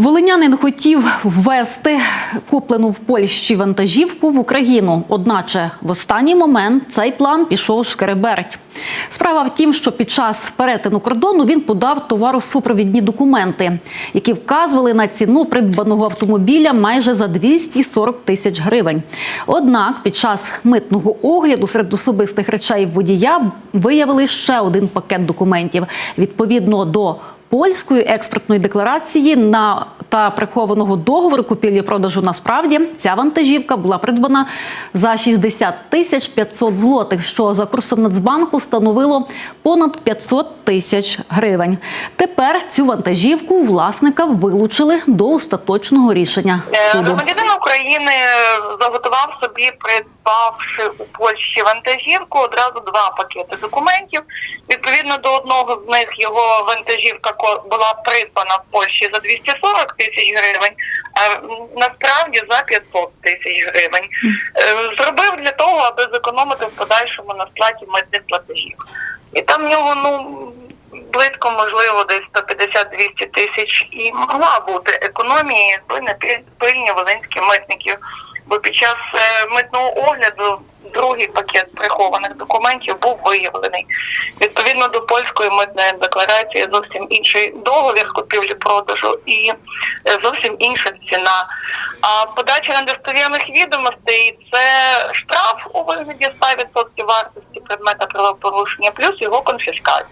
Волинянин хотів ввести куплену в Польщі вантажівку в Україну. Одначе в останній момент цей план пішов шкереберть. Справа в тім, що під час перетину кордону він подав товаросупровідні документи, які вказували на ціну придбаного автомобіля майже за 240 тисяч гривень. Однак під час митного огляду серед особистих речей водія виявили ще один пакет документів відповідно до польської експортної декларації на та прихованого договору купівлі-продажу насправді ця вантажівка була придбана за 60 тисяч 500 злотих, що за курсом Нацбанку становило понад 500 тисяч гривень. Тепер цю вантажівку власника вилучили до остаточного рішення Е, суду. Громадянин України заготував собі, придбавши у Польщі вантажівку, одразу два пакети документів. Відповідно до одного з них його вантажівка була придбана в Польщі за 240 тисяч гривень, а насправді за 500 тисяч гривень. Е, Зробив для того, аби зекономити в подальшому на сплаті митних платежів. І там в нього ну близько, можливо, десь 150-200 тисяч і могла бути економія, якби не пиль- пильні волинські митників. Бо під час е, митного огляду другий пакет прихованих документів був виявлений. Відповідно до польської митної декларації зовсім інший договір купівлі-продажу і е, зовсім інша ціна. А подача недостовірних відомостей це штраф у вигляді 100% вартості предмета правопорушення, плюс його конфіскація.